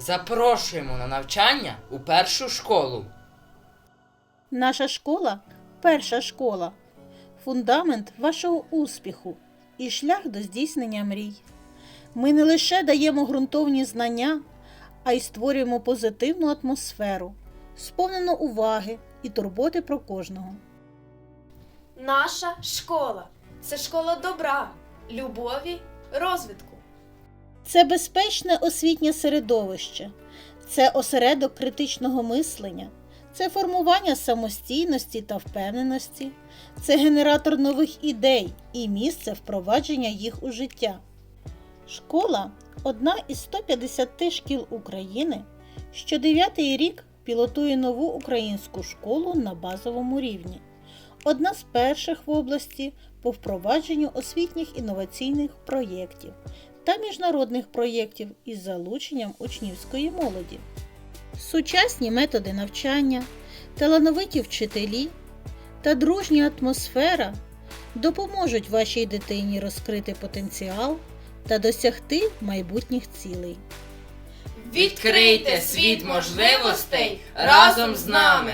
Запрошуємо на навчання у першу школу. Наша школа перша школа, фундамент вашого успіху і шлях до здійснення мрій. Ми не лише даємо ґрунтовні знання, а й створюємо позитивну атмосферу, сповнену уваги і турботи про кожного. Наша школа це школа добра, любові, розвитку. Це безпечне освітнє середовище, це осередок критичного мислення, це формування самостійності та впевненості, це генератор нових ідей і місце впровадження їх у життя. Школа одна із 150 шкіл України, що дев'ятий рік пілотує нову українську школу на базовому рівні. Одна з перших в області по впровадженню освітніх інноваційних проєктів та міжнародних проєктів із залученням учнівської молоді. Сучасні методи навчання, талановиті вчителі та дружня атмосфера допоможуть вашій дитині розкрити потенціал та досягти майбутніх цілей. Відкрийте світ можливостей разом з нами!